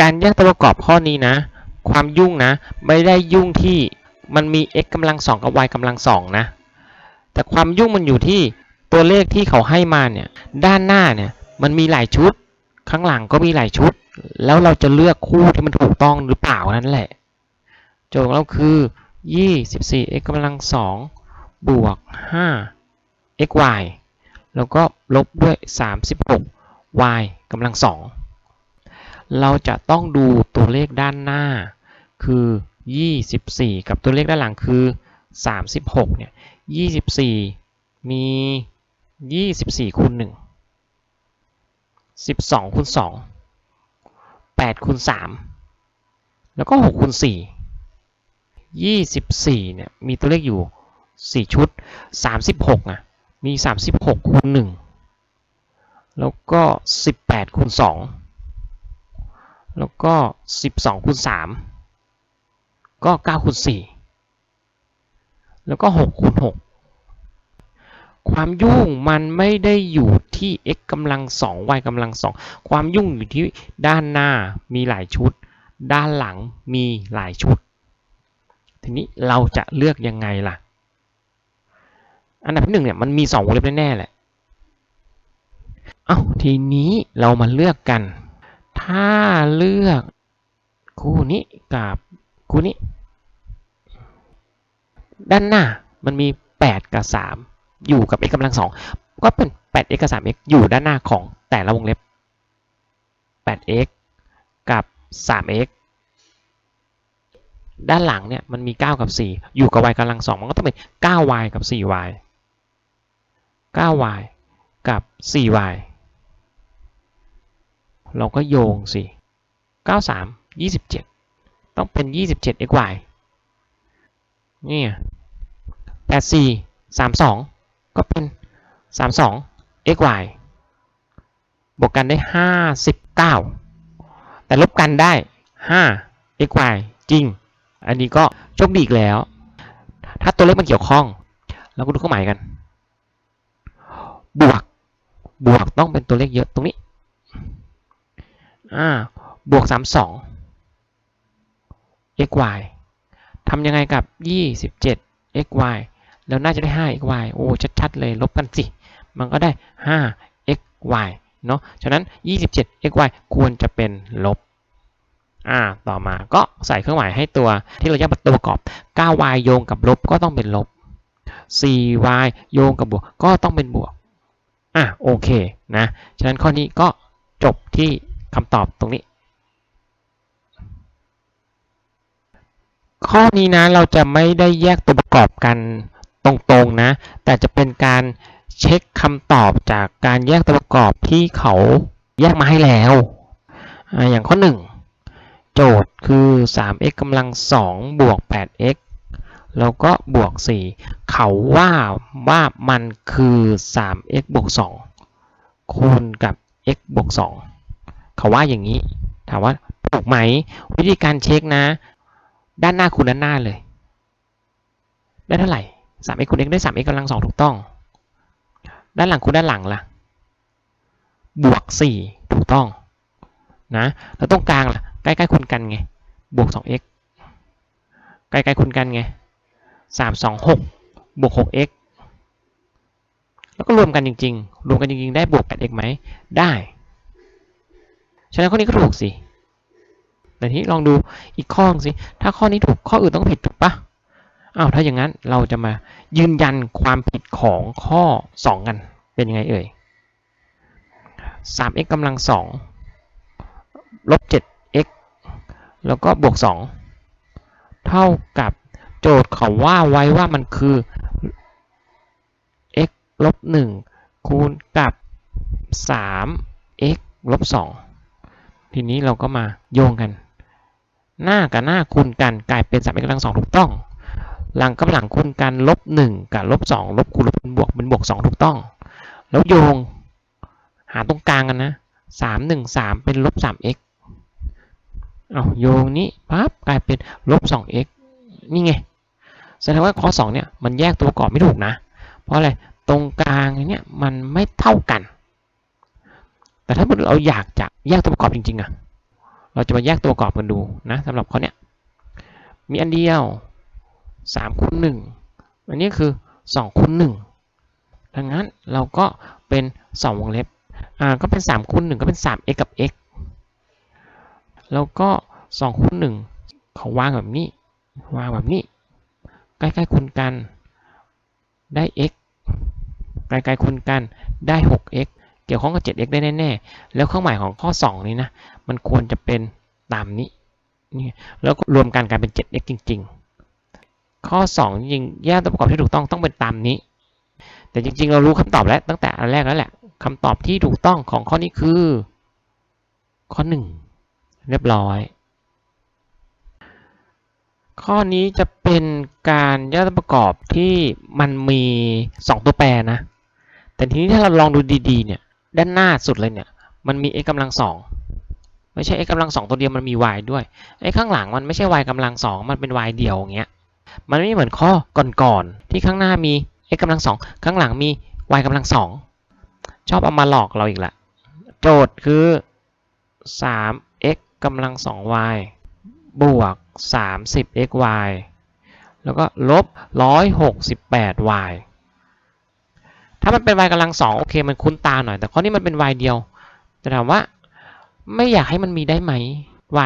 การแยกตัวประกอบข้อนี้นะ ความยุ่งนะ ไม่ได้ยุ่งที่มันมี x กำลังสองกับ y กำลังสองนะ แต่ความยุ่งมันอยู่ที่ตัวเลขที่เขาให้มาเนี่ยด้านหน้าเนี่ยมันมีหลายชุด ข้างหลังก็มีหลายชุด แล้วเราจะเลือกคู่ที่มันถูกต้องหรือเปล่านั่นแหละ โจทย์เราคือ 24 x กำลังสองบวก 5 x y แล้วก็ลบด้วย 36 y กำลังสอง เราจะต้องดูตัวเลขด้านหน้า คือ 24 กับตัวเลขด้านหลังคือ 36 เนี่ย 24 มี 24คูณ1 12คูณ2 8คูณ3 แล้วก็6คูณ4 24 เนี่ย มีตัวเลขอยู่ 4 ชุด 36อะ มี 36คูณ1 แล้วก็ 18คูณ2 แล้วก็ 12คูณ3ก็9คูณ4แล้วก็6คูณ6ความยุ่งมันไม่ได้อยู่ที่ x กำลัง2 y กำลัง2ความยุ่งอยู่ที่ด้านหน้ามีหลายชุด ด้านหลังมีหลายชุด ทีนี้เราจะเลือกยังไงล่ะ อันดับที่หนึ่งเนี่ยมันมี 2 วงเล็บแน่ๆแหละ เอ้าทีนี้เรามาเลือกกัน ถ้าเลือกคู่นี้กับคู่นี้ ด้านหน้ามันมี 8 กับ 3 อยู่กับ x กำลัง2ก็เป็น 8x กับ 3x อยู่ด้านหน้าของแต่ละวงเล็บ 8x กับ 3x ด้านหลังเนี่ยมันมี 9 กับ 4 อยู่กับ y กำลัง2มันก็ต้องเป็น 9y กับ 4y 9y กับ 4y เราก็โยงสิ 93 27 ต้องเป็น 27xy นี่84 32 ก็เป็น 32 xy บวกกันได้ 59 แต่ลบกันได้ 5 xy จริง อันนี้ก็โชคดีอีกแล้ว ถ้าตัวเลขมันเกี่ยวข้อง เราก็ดูเครื่องหมายกัน บวก บวกต้องเป็นตัวเลขเยอะตรงนี้ อ่าบวก 32 xy ทำยังไงกับ 27 xy แล้วน่าจะได้ 5 xy โอ้ ชัด ๆ เลย ลบกันสิ มันก็ได้ 5 xy เนาะฉะนั้น 27 xy ควรจะเป็นลบ อ่า ต่อมาก็ใส่เครื่องหมายให้ตัวที่เราแยกตัวประกอบ 9y โยงกับลบก็ต้องเป็นลบ 4y โยงกับบวกก็ต้องเป็นบวก อะ โอเค นะ ฉะนั้นข้อนี้ก็จบที่ คำตอบตรงนี้ ข้อนี้นะเราจะไม่ได้แยกตัวประกอบกันตรงๆนะ แต่จะเป็นการเช็คคำตอบจากการแยกตัวประกอบที่เขาแยกมาให้แล้วออย่างข้อ 1 โจทย์คือ 3x กำลัง 2 บวก 8x แล้วก็บวก 4 เขาว่าว่ามันคือ 3x บวก 2 คูณกับ x บวก 2 เขาว่าอย่างนี้ ถามว่าถูกไหม วิธีการเช็คนะ ด้านหน้าคูณด้านหน้าเลย ได้เท่าไหร่ 3x คูณ x ได้ 3x กำลัง 2 ถูกต้อง ด้านหลังคูณด้านหลังล่ะ บวก 4 ถูกต้อง นะ แล้วตรงกลางล่ะ ใกล้ๆคูณกันไง บวก 2x ใกล้ๆคูณกันไง 3 2 6 บวก 6x แล้วก็รวมกันจริง ๆ รวมกันจริง ๆ ได้บวก 8x ไหม ได้ ฉะนั้นข้อนี้ก็ถูกสิแต่ทีนี้ลองดูอีกข้อสิ ถ้าข้อนี้ถูกข้ออื่นต้องผิดถูกปะอ้าวถ้าอย่างนั้นเราจะมายืนยันความผิดของข้อ 2 กันเป็นยังไงเอ่ย 3x กำลัง2ลบ 7x แล้วก็บวก 2 เท่ากับโจทย์เขาว่าไว้ว่ามันคือ x ลบ1คูณกับ 3x ลบ2 ทีนี้เราก็มาโยงกัน หน้ากับหน้าคูณกันกลายเป็น 3x กำลัง2ถูกต้อง หลังกับหลังคูณกันลบ1กับลบ2ลบคูณลบเป็นบวกเป็นบวก2ถูกต้อง แล้วโยงหาตรงกลางกันนะ3 1 3เป็นลบ 3x เอ็กเอาโยงนี้ปั๊บกลายเป็นลบ 2x นี่ไงแสดงว่าข้อ2เนี่ยมันแยกตัวประกอบไม่ถูกนะ เพราะอะไรตรงกลางเนี่ยมันไม่เท่ากัน แต่ถ้าเราอยากจะแยกตัวประกอบจริงๆอะเราจะมาแยกตัวประกอบกันดูนะสำหรับข้อเนี้ยมีอันเดียว3คูณ1อันนี้คือ2คูณ1ดังนั้นเราก็เป็น 2 วงเล็บอ่าก็เป็น3คูณ1ก็เป็น 3x กับ x แล้วก็2คูณ1เขาวางแบบนี้วางแบบนี้ ใกล้ๆคูณกันได้ x ไกลๆคูณกันได้ 6x เกี่ยวข้องกับ 7x ได้แน่ๆ แล้วเครื่องหมายของข้อ 2 นี้นะ มันควรจะเป็นตามนี้นี่แล้วรวมกันกลายเป็น 7x จริง ๆ ข้อ 2 จริงแยกตัวประกอบที่ถูกต้องต้องเป็นตามนี้ แต่จริง ๆ เรารู้คำตอบแล้วตั้งแต่อันแรกแล้วแหละคำตอบที่ถูกต้องของข้อนี้คือ ข้อ 1 เรียบร้อย ข้อนี้จะเป็นการแยกตัวประกอบที่มันมี 2 ตัวแปรนะแต่ทีนี้ถ้าเราลองดูดีๆ เนี่ย ด้านหน้าสุดเลยเนี่ยมันมี x กำลังสองไม่ใช่ x กำลังสองตัวเดียวมันมี y ด้วยไอ้ข้างหลังมันไม่ใช่ y กำลังสองมันเป็น y เดียวอย่างเงี้ยมันไม่เหมือนข้อก่อนๆที่ข้างหน้ามี x กำลังสองข้างหลังมี y กำลังสองชอบเอามาหลอกเราอีกละโจทย์คือ 3x กำลังสอง y บวก 30xy แล้วก็ลบ 168y ถ้ามันเป็น y กำลังสองโอเคมันคุ้นตาหน่อย แต่ข้อนี้มันเป็น y เดียวจะถามว่าไม่อยากให้มันมีได้ไหม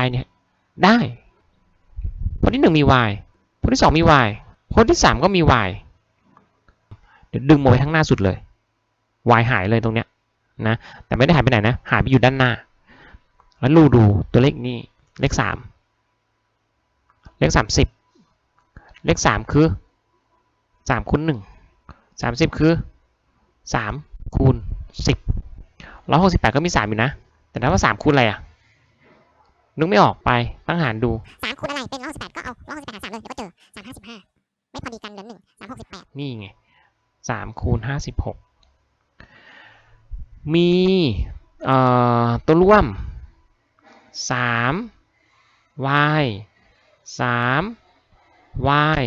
y เนี่ยได้ข้อที่หนึ่งมี y ข้อที่สองมี y ข้อที่สามก็มี y เดี๋ยวดึงมาไว้ข้างหน้าสุดเลย y หายเลยตรงเนี้ยนะแต่ไม่ได้หายไปไหนนะ หายไปอยู่ด้านหน้า แล้วดูดูตัวเลขนี้เลขสามเลขสามสิบเลขสามคือสามคูณหนึ่งสามสิบคือ สามคูณสิบร้อยหกสิบแปดก็มีสามอยู่นะ แต่ถ้าว่าสามคูณอะไรอะ นึกไม่ออกไปตั้งหารดูสามคูณอะไร เป็นร้อยหกสิบแปดก็เอาร้อยหกสิบแปดหารสามเลยเดี๋ยวก็เจอสามห้าสิบห้าไม่พอดีกันเหลือหนึ่งสามหกสิบแปดนี่ไงสามคูณห้าสิบหกมีเอ่อตัวร่วมสาม y สาม y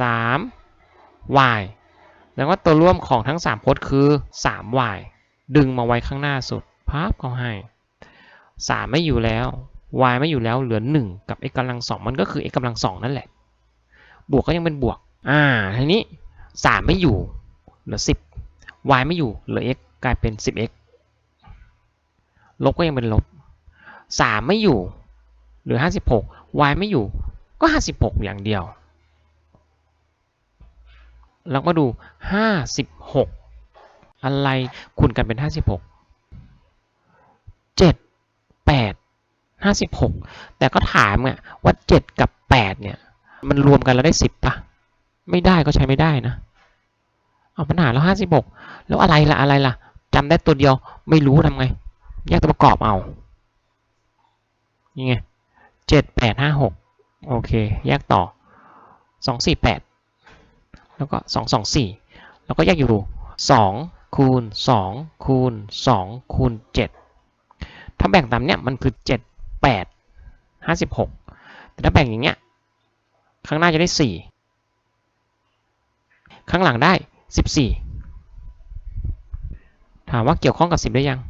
สาม y แล้วก็ตัวร่วมของทั้ง3พจน์คือ 3y ดึงมาไว้ข้างหน้าสุดพับเขาให้ 3 ไม่อยู่แล้ว y ไม่อยู่แล้วเหลือ 1 กับ x กำลัง2มันก็คือ x กำลัง2นั่นแหละ บวกก็ยังเป็นบวก อ่าทีนี้ 3 ไม่อยู่ เหลือ 10 y ไม่อยู่เหลือ x กลายเป็น 10x ลบก็ยังเป็นลบ 3 ไม่อยู่ เหลือ 56 y ไม่อยู่ก็ 56 อย่างเดียว แล้วก็ดู 56 อะไรคูณกันเป็น 56 7 8 56 แต่ก็ถามไงว่า 7 กับ 8 เนี่ย มันรวมกันแล้วได้ 10ปะไม่ได้ก็ใช้ไม่ได้นะ เอาปัญหาแล้ว 56 แล้วอะไรล่ะ อะไรล่ะจำได้ตัวเดียวไม่รู้ทำไง แยกตัวประกอบเอานี่ไง 7 8 5 6 โอเค แยกต่อ 2 4 8 แล้วก็2 2 4 แล้วก็แยกอยู่ 2 คูณ 2 คูณ 2 คูณ 7 ถ้าแบ่งตามเนี้ยมันคือ 7 8 56 แต่ถ้าแบ่งอย่างเงี้ยข้างหน้าจะได้ 4 ข้างหลังได้ 14 ถามว่าเกี่ยวข้องกับ 10 ได้ยัง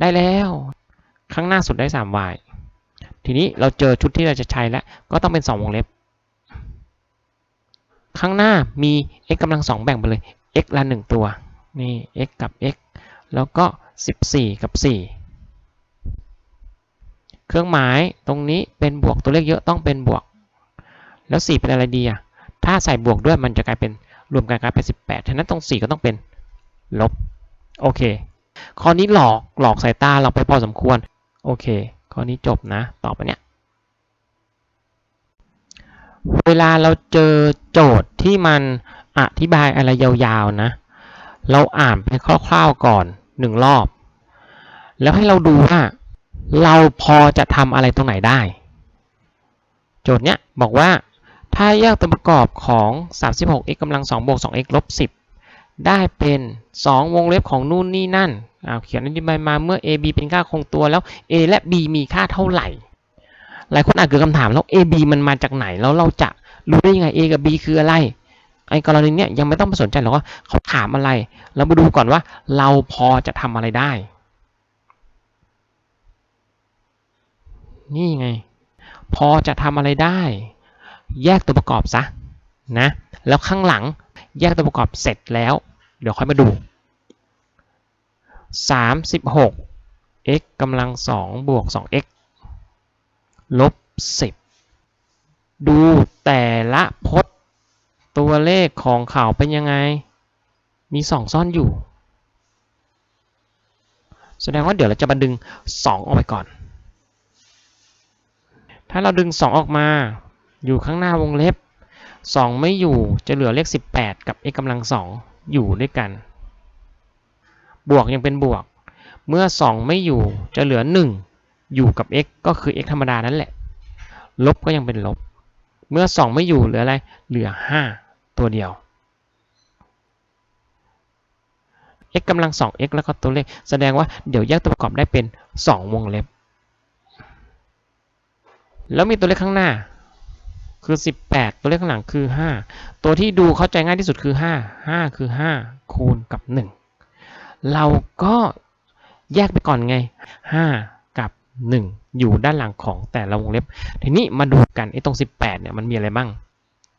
ได้แล้ว ข้างหน้าสุดได้ 3y ทีนี้เราเจอชุดที่เราจะใช้แล้ว ก็ต้องเป็น 2 วงเล็บ ข้างหน้ามี x กำลัง2แบ่งไปเลย x ละ 1 ตัว นี่ x กับ x แล้วก็ 14 กับ 4 เครื่องหมายตรงนี้เป็นบวกตัวเลขเยอะต้องเป็นบวก แล้ว 4 เป็นอะไรดีอะ ถ้าใส่บวกด้วยมันจะกลายเป็นรวมกันกลายเป็น 18 ฉะนั้นตรง 4 ก็ต้องเป็นลบ โอเค ข้อนี้หลอกหลอกสายตาเราไปพอสมควร โอเค ข้อนี้จบนะต่อไปเนี่ย เวลาเราเจอโจทย์ที่มันอธิบายอะไรยาวๆนะ เราอ่านไปคร่าวๆก่อนหนึ่งรอบ แล้วให้เราดูว่า เราพอจะทำอะไรตรงไหนได้ โจทย์เนี้ยบอกว่าถ้าแยกตัวประกอบของ 36x กำลัง2บวก 2x ลบ 10 ได้เป็น 2 วงเล็บของนู่นนี่นั่น เอาเขียนอธิบายมาเมื่อ a b เป็นค่าคงตัวแล้ว a และ b มีค่าเท่าไหร่ หลายคนอาจเกิดคำถามแล้ว a b มันมาจากไหนแล้วเราจะรู้ได้ยังไง a กับ b คืออะไรไอ้กรณีเนี้ยยังไม่ต้องไปสนใจหรอกว่าเขาถามอะไร เรามาดูก่อนว่าเราพอจะทำอะไรได้ นี่ไง พอจะทำอะไรได้ แยกตัวประกอบซะนะแล้วข้างหลังแยกตัวประกอบเสร็จแล้ว เดี๋ยวค่อยมาดู 36 x กำลัง2บวก 2x ลบ10ดูแต่ละพจน์ตัวเลขของเขาเป็นยังไง มี2ซ่อนอยู่ แสดงว่าเดี๋ยวเราจะมาดึง 2 ออกไปก่อน ถ้าเราดึง 2 ออกมา อยู่ข้างหน้าวงเล็บ 2 ไม่อยู่จะเหลือเลข 18 กับ x กำลัง 2 อยู่ด้วยกัน บวกยังเป็นบวก เมื่อ 2 ไม่อยู่จะเหลือ 1 อยู่กับ x ก็คือ x ธรรมดานั่นแหละ ลบก็ยังเป็นลบ เมื่อ 2 ไม่อยู่เหลืออะไร เหลือ 5 ตัวเดียว x กำลัง 2x แล้วก็ตัวเลข แสดงว่าเดี๋ยวแยกตัวประกอบได้เป็น 2 วงเล็บ แล้วมีตัวเลขข้างหน้า คือ 18 ตัวเลขข้างหลังคือ 5 ตัวที่ดูเข้าใจง่ายที่สุดคือ 5 5 คือ 5 คูณกับ 1 เราก็แยกไปก่อนไง 5 1 อยู่ด้านหลังของแต่ละวงเล็บ ทีนี้มาดูกันไอ้ตรง 18 เนี่ยมันมีอะไรบ้าง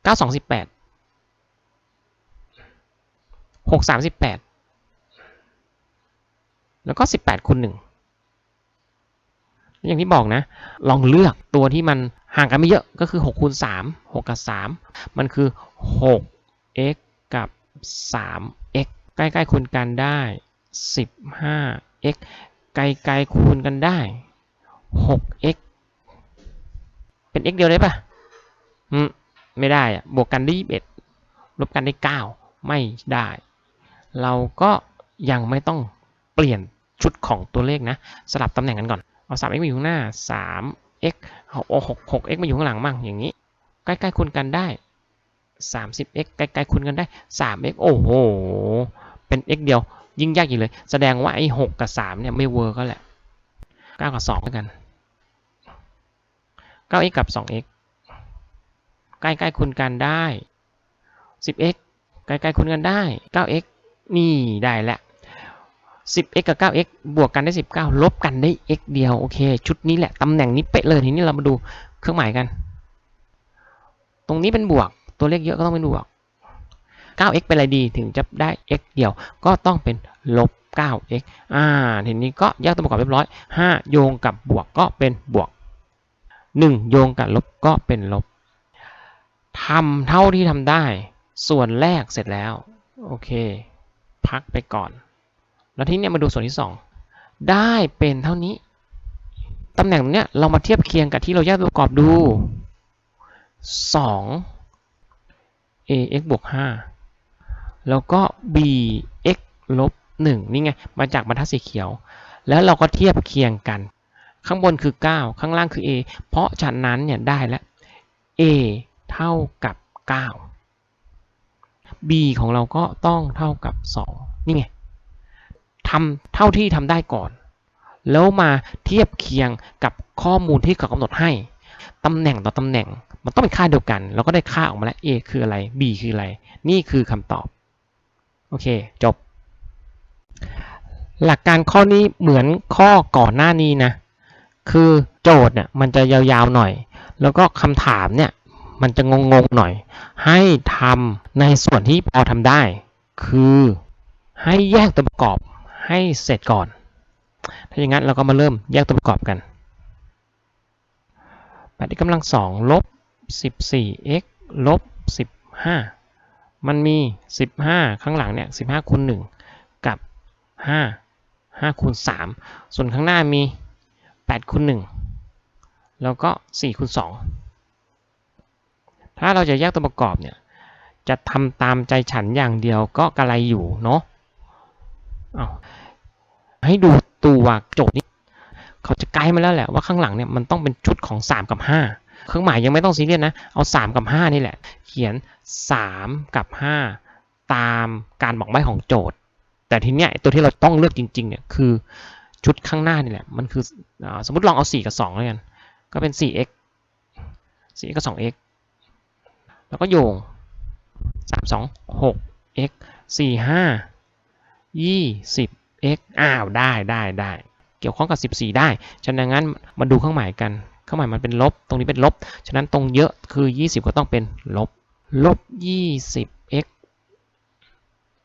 9 2 18 6 3 18 แล้วก็ 18คูณ1อย่างที่บอกนะ ลองเลือกตัวที่มันห่างกันไม่เยอะก็คือ6คูณ3 6 กับ 3 มันคือ 6x กับ 3x ใกล้ๆคูณกันได้ 15x ไกลๆคูณกันได้ 6x เป็น x เดียวได้ปะอืมไม่ได้อะบวกกันได้21ลบกันได้ 9 ไม่ได้ เราก็ยังไม่ต้องเปลี่ยนชุดของตัวเลขนะ สลับตำแหน่งกันก่อน เอา 3x มาอยู่ข้างหน้า 3x เอา6 6x มาอยู่ข้างหลังมั่งอย่างนี้ ใกล้ๆคูณกันได้ 30x ใกล้ๆคูณกันได้ 3x โอ้โห เป็น x เดียวยิ่งยากอีกเลย แสดงว่าไอ้6กับ 3 เนี่ยไม่เวิร์กก็แหละ 9 กับ2แล้วกัน 9x กับ 2x ใกล้ๆคูณกันได้ 10x ใกล้ๆคูณกันได้ 9x นี่ได้แล้ว 10x กับ 9x บวกกันได้ 19 ลบกันได้ x เดียว โอเค ชุดนี้แหละ ตำแหน่งนี้เป๊ะเลย ทีนี้เรามาดูเครื่องหมายกัน ตรงนี้เป็นบวก ตัวเลขเยอะก็ต้องเป็นบวก 9x เป็นอะไรดี ถึงจะได้ x เดียว ก็ต้องเป็นลบ 9x อ่า ทีนี้ก็แยกตัวประกอบเรียบร้อย 5 โยงกับบวกก็เป็นบวก 1 โยงกับลบก็เป็นลบทำเท่าที่ทำได้ ส่วนแรกเสร็จแล้ว โอเค พักไปก่อน แล้วทีนี้มาดูส่วนที่ 2 ได้เป็นเท่านี้ตำแหน่งตรงเนี้ยเรามาเทียบเคียงกับที่เราแยกตัวประกอบดู 2 ax บวก 5 แล้วก็ bx ลบ 1 นี่ไง มาจากบรรทัดสีเขียว แล้วเราก็เทียบเคียงกัน ข้างบนคือ 9 ข้างล่างคือ a เพราะฉะนั้นเนี่ยได้แล้ว a เท่ากับ 9 b ของเราก็ต้องเท่ากับ 2 นี่ไงทำเท่าที่ทำได้ก่อน แล้วมาเทียบเคียงกับข้อมูลที่เขากำหนดให้ตำแหน่งต่อตำแหน่ง มันต้องเป็นค่าเดียวกันแล้วก็ได้ค่าออกมาแล้ว a คืออะไร b คืออะไร นี่คือคำตอบ โอเค จบ หลักการข้อนี้เหมือนข้อก่อนหน้านี้นะ คือโจทย์เนี่ยมันจะยาวๆหน่อย แล้วก็คำถามเนี่ยมันจะงงๆหน่อย ให้ทำในส่วนที่พอทำได้ คือให้แยกตัวประกอบให้เสร็จก่อน ถ้าอย่างนั้นเราก็มาเริ่มแยกตัวประกอบกัน8ที่กำลัง2ลบ 14x ลบ 15 มันมี 15 ข้างหลังเนี่ย 15คูณ1กับ 5 5คูณ3ส่วนข้างหน้ามี 8คูณ1แล้วก็4คูณ2ถ้าเราจะแยกตัวประกอบเนี่ย จะทำตามใจฉันอย่างเดียวก็กระไรอยู่เนาะเอาให้ดูตัวโจทย์นี้เขาจะไกด์มาแล้วแหละว่าข้างหลังเนี่ยมันต้องเป็นชุดของ 3 กับ 5 เครื่องหมายยังไม่ต้องซีเรียสนะ เอา 3 กับ 5 นี่แหละ เขียน 3 กับ 5 ตามการบอกใบ้ของโจทย์ แต่ทีเนี้ยตัวที่เราต้องเลือกจริงๆเนี่ยคือ ชุดข้างหน้านี่แหละ มันคืออสมมติลองเอา 4 กับ 2 แล้วกัน ก็เป็น 4x 4กับ 2x แล้วก็โยง 3 2 6 x 4 5 20 x อ้าว ได้ได้ได้ เกี่ยวข้องกับ 14 ได้ ฉะนั้นงั้นมาดูเครื่องหมายกัน เครื่องหมายมันเป็นลบ ตรงนี้เป็นลบ ฉะนั้นตรงเยอะคือ 20 ก็ต้องเป็นลบ ลบ 20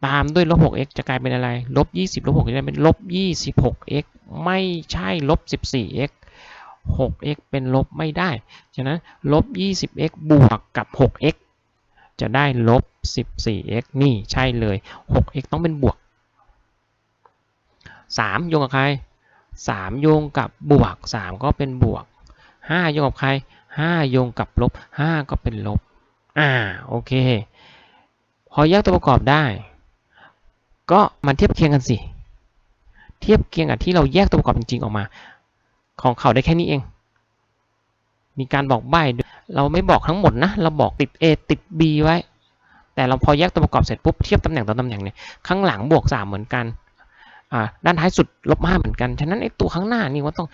ตามด้วยลบ 6x จะกลายเป็นอะไร ลบ 20 ลบ 6 จะกลายเป็นลบ 26x ไม่ใช่ลบ 14x 6x เป็นลบไม่ได้ ฉะนั้นลบ 20x บวกกับ 6x จะได้ลบ 14x นี่ใช่เลย 6x ต้องเป็นบวก 3 โยงกับใคร 3 โยงกับบวก 3 ก็เป็นบวก 5 โยงกับใคร 5 โยงกับลบ 5 ก็เป็นลบ อ่า โอเค พอแยกตัวประกอบได้ ก็มาเทียบเคียงกันสิ เทียบเคียงกับที่เราแยกตัวประกอบจริงๆออกมา ของเขาได้แค่นี้เอง มีการบอกใบ้เราไม่บอกทั้งหมดนะ เราบอกติด A ติด B ไว้ แต่เราพอแยกตัวประกอบเสร็จปุ๊บเทียบตำแหน่งต่อตำแหน่งเนี่ย ข้างหลังบวก 3 เหมือนกันอ่าด้านท้ายสุดลบ 5 เหมือนกัน ฉะนั้นไอ้ตัวข้างหน้านี่ว่าต้อง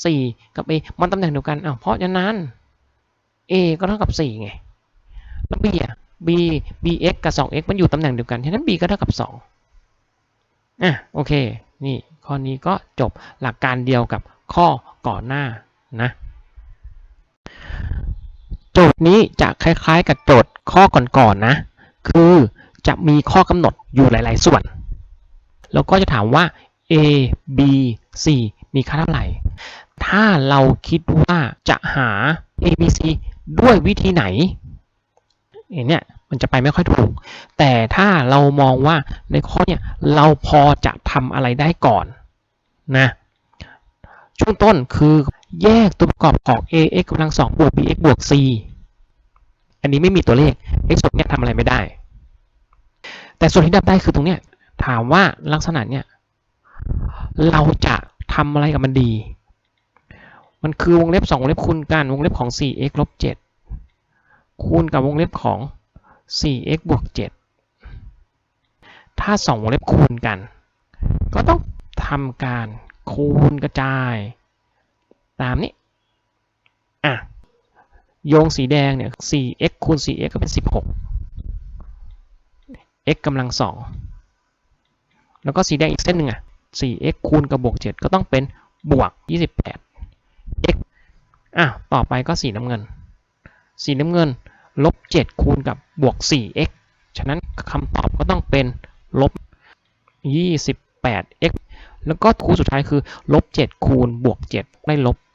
4 กับ A มันตำแหน่งเดียวกันอ้าวเพราะฉะนั้น A ก็เท่ากับ 4 ไง แล้ว B อะ B bx กับ 2x มันอยู่ตำแหน่งเดียวกัน ฉะนั้น b ก็เท่ากับ 2 อะโอเค นี่ข้อนี้ก็จบหลักการเดียวกับข้อก่อนหน้านะโจทย์นี้จะคล้ายๆ กับโจทย์ข้อก่อนๆนนะ คือจะมีข้อกำหนดอยู่หลายๆส่วน แล้วก็จะถามว่า a b c มีค่าเท่าไหร่ ถ้าเราคิดว่าจะหา a b c ด้วยวิธีไหน อย่างเนี้ยมันจะไปไม่ค่อยถูก แต่ถ้าเรามองว่าในข้อเนี้ยเราพอจะทำอะไรได้ก่อนนะช่วงต้นคือแยกตัวประกอบของ ax กำลังสองบวก bx บวก c อันนี้ไม่มีตัวเลข x ส่วนเนี้ยทำอะไรไม่ได้ แต่ส่วนที่ดับได้คือตรงเนี้ยถามว่าลักษณะเนี้ยเราจะทำอะไรกับมันดี มันคือวงเล็บ2วงเล็บคูณกันวงเล็บของ 4x ลบ7 คูณกับวงเล็บของ 4x บวก 7 ถ้า 2 วงเล็บคูณกัน ก็ต้องทำการคูณกระจาย ตามนี้ อะ โยงสีแดงเนี่ย 4x คูณ 4x ก็เป็น 16 x กำลัง 2 แล้วก็สีแดงอีกเส้นหนึ่งอะ 4x คูณกับบวก 7 ก็ต้องเป็นบวก 28 x อะ ต่อไปก็สีน้ำเงิน สีน้ำเงินลบ7คูณกับบวก 4x ฉะนั้นคำตอบก็ต้องเป็นลบ 28x แล้วก็คูณสุดท้ายคือลบ7คูณบวก 7 ได้ลบ 49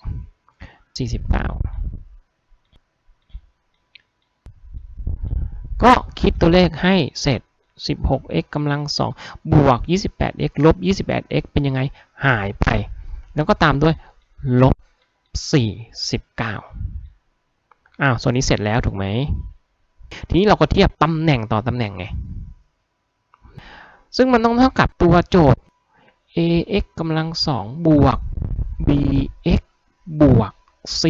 ก็คิดตัวเลขให้เสร็จ 16x กำลัง 2 บวก 28x ลบ 28x เป็นยังไงหายไป แล้วก็ตามด้วยลบ 49 อ้าวส่วนนี้เสร็จแล้วถูกไหมทีนี้เราก็เทียบตำแหน่งต่อตำแหน่งไง ซึ่งมันต้องเท่ากับตัวโจทย์ ax กำลัง2บวก bx บวก c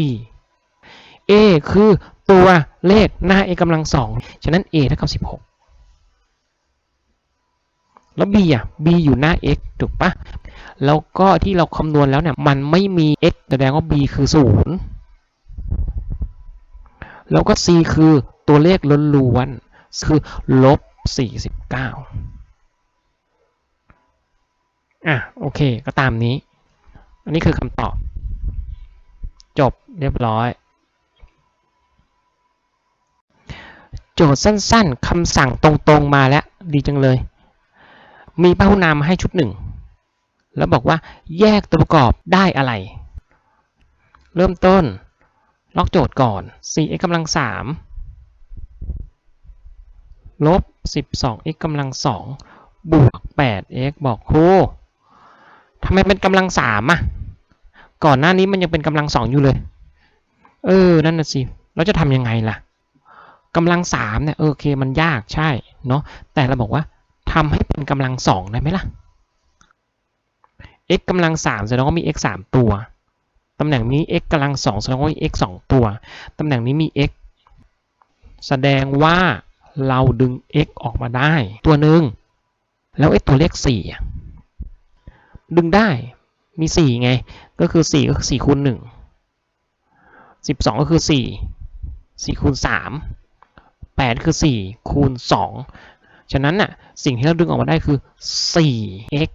a คือตัวเลขหน้า a กำลัง2ฉะนั้น a เท่ากับ 16 แล้ว b อะ b อยู่หน้า x ถูกปะแล้วก็ที่เราคำนวณแล้วเนี่ย มันไม่มี x แสดงว่า b คือ 0 แล้วก็ c คือตัวเลขล้วนๆคือลบ 49 อะ โอเค ก็ตามนี้ อันนี้คือคำตอบ จบเรียบร้อย โจทย์สั้นๆคำสั่งตรงๆมาแล้ว ดีจังเลย มีพหุนามให้ชุดหนึ่ง แล้วบอกว่าแยกตัวประกอบได้อะไร เริ่มต้น ล็อกโจทย์ก่อน 4x กำลัง3ลบ 12x กำลัง2บวก 8x บอกครูทำไมเป็นกำลัง3อะ ก่อนหน้านี้มันยังเป็นกำลัง2อยู่เลย เออ นั่นน่ะสิ เราจะทำยังไงล่ะกำลัง3เนี่ยโอเคมันยากใช่เนาะ แต่เราบอกว่าทำให้เป็นกำลัง2ได้ไหมล่ะ x กำลัง3แสดงว่ามี x 3ตัว ตำแหน่งนี้ x กำลัง2แสดงว่า x 2 ตัว ตำแหน่งนี้มี x แสดงว่าเราดึง x ออกมาได้ตัวหนึ่งแล้วไอ้ตัวเลข4ดึงได้มี 4 ไง ก็คือ 4 ก็คือ4คูณ1 12 ก็คือ 4 4คูณ3 8 คือ 4 คูณ 2 ฉะนั้นน่ะ สิ่งที่เราดึงออกมาได้คือ 4x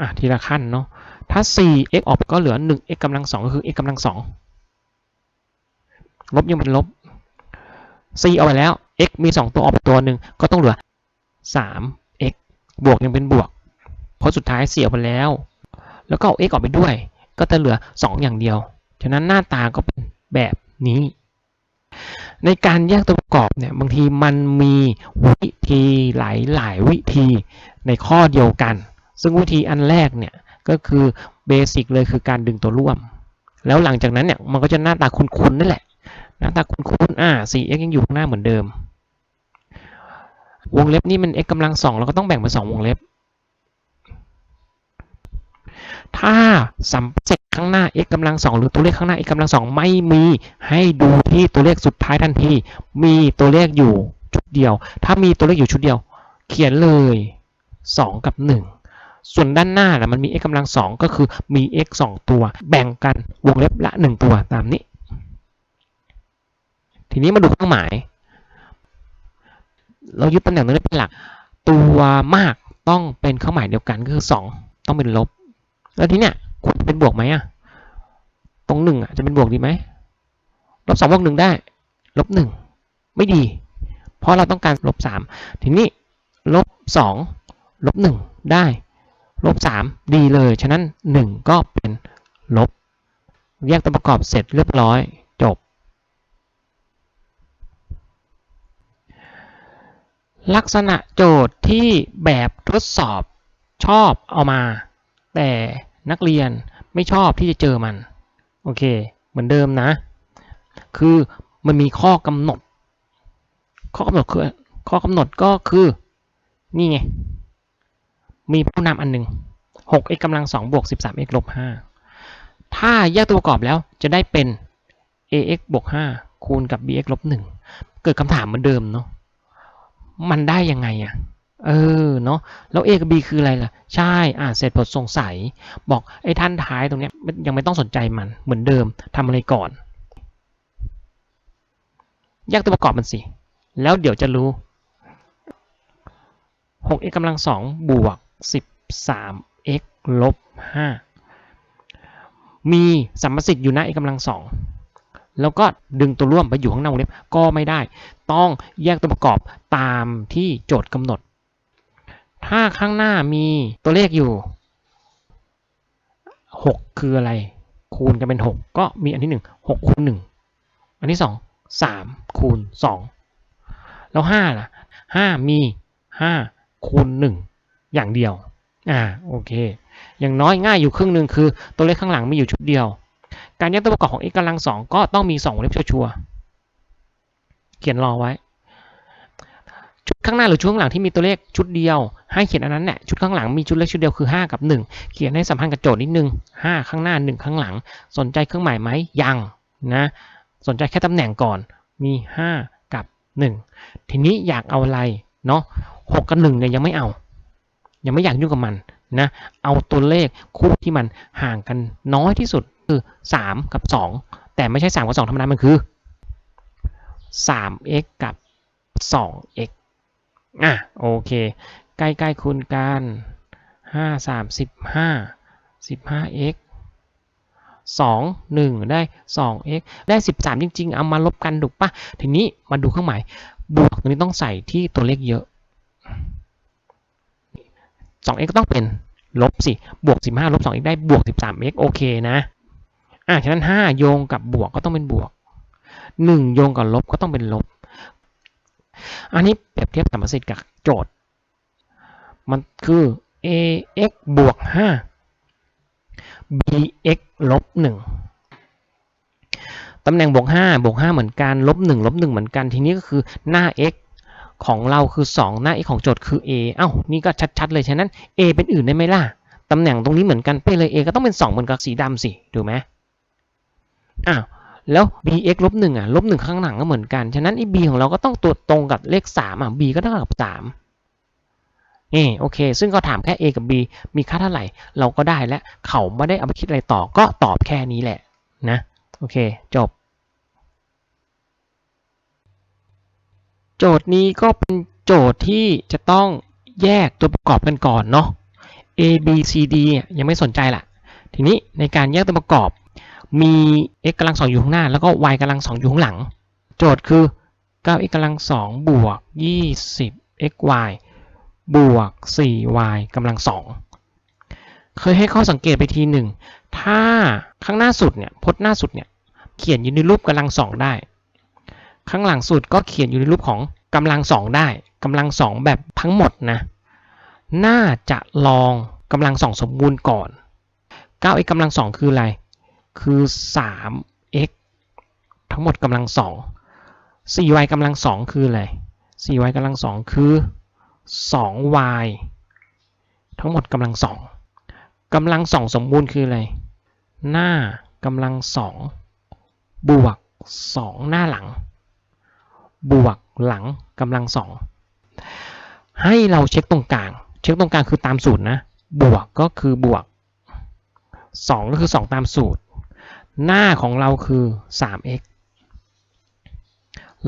อะทีละขั้นเนาะถ้า 4x ออกก็เหลือ 1x กำลัง2ก็คือ x กำลัง2ลบยังเป็นลบ c เอาไปแล้ว x มี 2 ตัวออกไปตัวหนึ่งก็ต้องเหลือ 3x บวกยังเป็นบวก เพราะสุดท้ายเสียไปแล้ว แล้วก็เอา x ออกไปด้วย ก็จะเหลือ 2 อย่างเดียว ฉะนั้นหน้าตาก็เป็นแบบนี้ ในการแยกตัวประกอบเนี่ยบางทีมันมีวิธีหลายหลายวิธีในข้อเดียวกัน ซึ่งวิธีอันแรกเนี่ยก็คือเบสิกเลยคือการดึงตัวร่วม แล้วหลังจากนั้นเนี่ยมันก็จะหน้าตาคุ้นๆนั่นแหละ หน้าตาคุ้นๆอ่า 4x ยังอยู่ข้างหน้าเหมือนเดิม วงเล็บนี่มัน x กำลังสองเราก็ต้องแบ่งเป็นสองวงเล็บ ถ้าสัมเสร็จข้างหน้า x กำลังสองหรือตัวเลขข้างหน้า x กำลังสองไม่มีให้ดูที่ตัวเลขสุดท้ายทันที มีตัวเลขอยู่ชุดเดียว ถ้ามีตัวเลขอยู่ชุดเดียว เขียนเลย 2 กับ 1 ส่วนด้านหน้านะมันมี x กำลังสองก็คือมี x 2 ตัว แบ่งกันวงเล็บละ 1 ตัวตามนี้ ทีนี้มาดูเครื่องหมาย เรายึดตำแหน่งตรงนี้เป็นหลัก ตัวมากต้องเป็นเครื่องหมายเดียวกันก็คือ 2 ต้องเป็นลบ แล้วทีเนี้ยควรเป็นบวกไหมอะตรงหนึ่งอะจะเป็นบวกดีไหมลบสองบวกหนึ่งได้ลบหนึ่งไม่ดี เพราะเราต้องการลบสามทีนี้ลบสองลบหนึ่งได้ ลบสามดีเลย ฉะนั้นหนึ่งก็เป็นลบ แยกตัวประกอบเสร็จเรียบร้อยจบ ลักษณะโจทย์ที่แบบทดสอบชอบเอามา แต่นักเรียนไม่ชอบที่จะเจอมัน โอเค เหมือนเดิมนะ คือมันมีข้อกำหนด ข้อกำหนดคือข้อกำหนดก็คือ นี่ไง มีผู้นำอันหนึ่ง 6x กำลัง2บวก 13x ลบ5ถ้าแยกตัวประกอบแล้วจะได้เป็น ax บวก5คูณกับ bx ลบ1เกิดคำถามเหมือนเดิมเนาะ มันได้ยังไงอะเออเนาะแล้ว a กับ b คืออะไรล่ะ ใช่อ่าเสร็จผลสงสัย บอกไอ้ท่านท้ายตรงเนี้ยยังไม่ต้องสนใจมันเหมือนเดิมทำอะไรก่อนแยกตัวประกอบมันสิ แล้วเดี๋ยวจะรู้ 6x กำลัง2บวก 13x ลบ5มีสัมประสิทธิ์อยู่หน้า x กำลัง2แล้วก็ดึงตัวร่วมไปอยู่ข้างหน้าวงเล็บก็ไม่ได้ ต้องแยกตัวประกอบตามที่โจทย์กำหนด ถ้าข้างหน้ามีตัวเลขอยู่ 6 คืออะไร คูณกันเป็น 6 ก็มีอันที่ 1 6คูณ1อันที่ 2 3 คูณ 2 แล้ว5ล่ะ 5 มี 5 คูณ 1 อย่างเดียว อ่า โอเค อย่างน้อยง่ายอยู่ครึ่งหนึ่งคือ ตัวเลขข้างหลังมีอยู่ชุดเดียว การแยกตัวประกอบของ x กำลัง2ก็ต้องมี2วงเล็บชัวร์ๆเขียนรอไว้ ชุดข้างหน้าหรือชุดข้างหลังที่มีตัวเลขชุดเดียว ให้เขียนอันนั้นแหละชุดข้างหลังมีชุดเลขชุดเดียวคือ 5 กับ 1 เขียนให้สัมพันธ์กับโจทย์นิดนึง 5 ข้างหน้า 1 ข้างหลัง สนใจเครื่องหมายไหมยังนะสนใจแค่ตำแหน่งก่อนมี 5 กับ 1 ทีนี้อยากเอาอะไรเนาะ6กับ1เนี่ยยังไม่เอา ยังไม่อยากยุ่งกับมันนะเอาตัวเลขคู่ที่มันห่างกันน้อยที่สุดคือ 3 กับ 2 แต่ไม่ใช่ 3 กับ 2 ธรรมดา มันคือ 3x กับ 2x อะโอเค ใกล้ๆคูณกัน 5 3 15 15x 2 1 ได้ 2x ได้ 13 จริง ๆ เอามาลบกันถูกปะทีนี้มาดูเครื่องหมาย บวกตรงนี้ต้องใส่ที่ตัวเลขเยอะ 2x ก็ต้องเป็นลบสิบวก 15 ลบ 2x ได้บวก 13x โอเคนะ อะฉะนั้น 5 โยงกับบวกก็ต้องเป็นบวก 1 โยงกับลบก็ต้องเป็นลบ อันนี้เปรียบเทียบสัมประสิทธิ์กับโจทย์ มันคือ ax บวก 5 bx ลบ 1 ตำแหน่งบวก 5 บวก 5 เหมือนกัน ลบ 1 ลบ 1 เหมือนกัน ทีนี้ก็คือหน้า x ของเราคือ 2 หน้า x ของโจทย์คือ a เอ้า นี่ก็ชัด ๆ เลย ฉะนั้น a เป็นอื่นได้ไหมล่ะ ตำแหน่งตรงนี้เหมือนกันไปเลย a ก็ต้องเป็น 2 เหมือนกับสีดำสิ ถูกไหมอ้าว แล้ว bx ลบหนึ่งอะ ลบหนึ่งข้างหลังก็เหมือนกัน ฉะนั้นไอ้ b ของเราก็ต้องตัวตรงกับเลข 3 อะ b ก็เท่ากับ 3 นี่โอเค ซึ่งเขาถามแค่ a กับ b มีค่าเท่าไหร่ เราก็ได้แล้วเขาไม่ได้เอาไปคิดอะไรต่อ ก็ตอบแค่นี้แหละ นะ โอเค จบ โจทย์นี้ก็เป็นโจทย์ที่จะต้องแยกตัวประกอบกันก่อนเนาะ a b c d ยังไม่สนใจละทีนี้ในการแยกตัวประกอบ มี x กำลังสองอยู่ข้างหน้า แล้วก็ y กำลังสองอยู่ข้างหลัง โจทย์คือ 9x กำลังสองบวก 20xy บวก 4y กำลังสองเคยให้ข้อสังเกตไปทีหนึ่ง ถ้าข้างหน้าสุดเนี่ยพจน์หน้าสุดเนี่ย เขียนอยู่ในรูปกำลังสองได้ ข้างหลังสุดก็เขียนอยู่ในรูปของกำลังสองได้กำลังสองแบบทั้งหมดนะน่าจะลองกำลังสองสมบูรณ์ก่อน 9x กำลังสองคืออะไร คือ 3x ทั้งหมดกำลังสอง 4y กำลังสองคืออะไร 4y กำลังสองคือ 2y ทั้งหมดกำลังสองกำลังสองสมบูรณ์คืออะไร หน้ากำลังสองบวกสองหน้าหลัง บวกหลังกำลังสองให้เราเช็คตรงกลาง เช็คตรงกลางคือตามสูตรนะ บวกก็คือบวก 2 ก็คือ 2 ตามสูตร หน้าของเราคือ 3x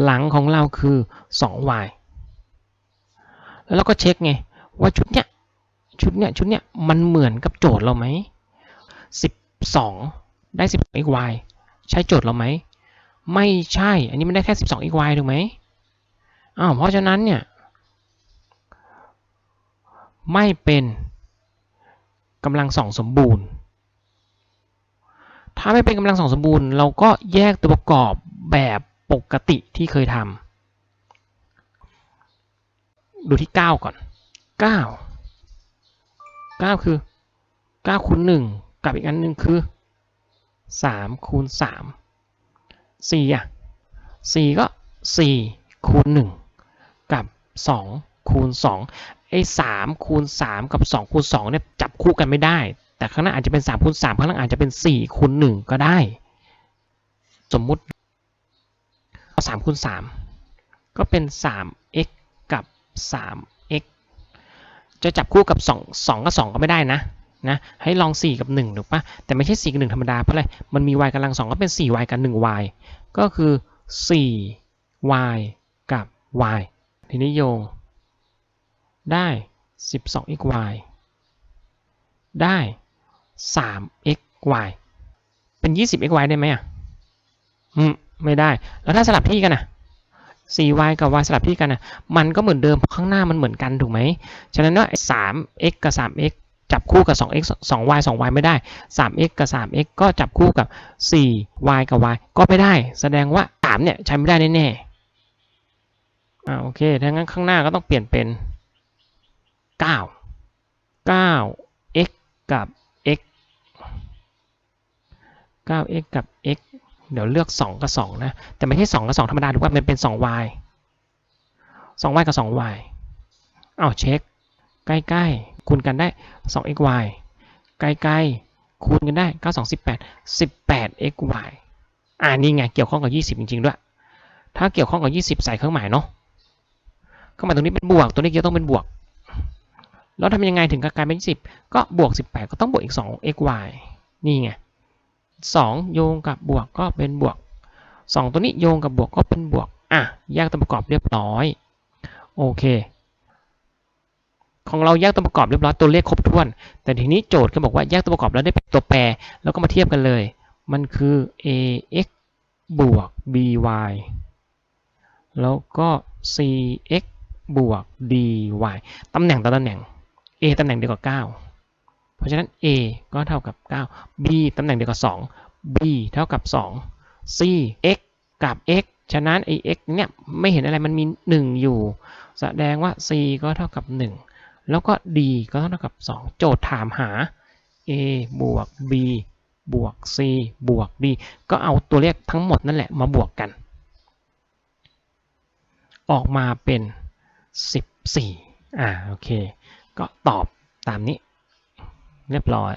หลังของเราคือ 2y แล้วเราก็เช็คไง ว่าชุดเนี้ย ชุดเนี้ย ชุดเนี้ย มันเหมือนกับโจทย์เราไหม 12 ได้ 12xy ใช่โจทย์เราไหม ไม่ใช่ อันนี้มันได้แค่ 12xy ถูกไหมอ้าวเพราะฉะนั้นเนี่ย ไม่เป็นกำลังสองสมบูรณ์ ถ้าไม่เป็นกำลังสองสมบูรณ์ เราก็แยกตัวประกอบแบบปกติที่เคยทำดูที่ 9 ก่อน 9 9 คือ9คูณ1กับอีกอันหนึ่งคือ3คูณ3 4อะ4ก็ 4 คูณ 1 กับ 2 คูณ 2 ไอ้3คูณ 3 กับ 2 คูณ2เนี่ยจับคู่กันไม่ได้ แต่ข้างหน้าอาจจะเป็น 3 คูณ 3 ข้างหลังอาจจะเป็น 4 คูณ 1 ก็ได้ สมมุติ3คูณ 3 ก็เป็น 3x กับ 3x จะจับคู่กับ 2 2กับ 2 ก็ไม่ได้นะ นะให้ลอง 4 กับ1ถูกปะแต่ไม่ใช่ 4 กับ 1 ธรรมดาเพราะอะไรมันมี y กำลัง 2 ก็เป็น 4y กับ 1y ก็คือ 4y กับ y ทีนี้โยง ได้ 12xy ได้ 3xy เป็น 20xy ได้ไหมอะอืมไม่ได้ แล้วถ้าสลับที่กันอะ 4y กับ y สลับที่กันอะ มันก็เหมือนเดิม ข้างหน้ามันเหมือนกันถูกไหม ฉะนั้นว่า 3x กับ 3x จับคู่กับ 2x 2y 2y ไม่ได้ 3x กับ 3x ก็จับคู่กับ 4y กับ y ก็ไม่ได้ แสดงว่า 3 เนี่ยใช้ไม่ได้แน่ๆอ่าโอเคถ้างั้นข้างหน้าก็ต้องเปลี่ยนเป็น 9 9 x กับ x 9x กับ x เดี๋ยวเลือก 2 กับ 2 นะ แต่ไม่ใช่ 2 กับ 2 ธรรมดาถูกว่ามันเป็น 2y 2y กับ 2y อ้าวเช็ค ใกล้ๆคูณกันได้ 2xy ใกลๆ คูณกันได้ 9 2 18 18xy อ่านี่ไง เกี่ยวข้องกับ 20 จริง ๆ ด้วย ถ้าเกี่ยวข้องกับ 20 ใส่เครื่องหมายเนาะ เครื่องหมายตรงนี้เป็นบวก ตัวนี้จะต้องเป็นบวก แล้วทำยังไงถึงกลายเป็น 20 ก็บวก 18 ก็ต้องบวกอีก 2xy นี่ไง 2 โยงกับบวกก็เป็นบวก 2 ตัวนี้โยงกับบวกก็เป็นบวก อะ แยกตัวประกอบเรียบร้อย โอเค ของเราแยกตัวประกอบเรียบร้อยตัวเลขครบถ้วน แต่ทีนี้โจทย์ก็บอกว่าแยกตัวประกอบแล้วได้เป็นตัวแปร แล้วก็มาเทียบกันเลย มันคือ ax บวก by แล้วก็ cx บวก dy ตำแหน่งต่อตำแหน่ง a ตำแหน่งเดียวกับ 9 เพราะฉะนั้น a ก็เท่ากับ 9 b ตำแหน่งเดียวกับ 2 b เท่ากับ 2 c x กับ x ฉะนั้นไอ้ x เนี่ยไม่เห็นอะไรมันมี 1 อยู่ แสดงว่า c ก็เท่ากับ 1 แล้วก็ d ก็เท่ากับ 2 โจทย์ถามหา a บวก b บวก c บวก d ก็เอาตัวเลขทั้งหมดนั่นแหละมาบวกกัน ออกมาเป็น 14 อ่า โอเค ก็ตอบตามนี้ เรียบร้อย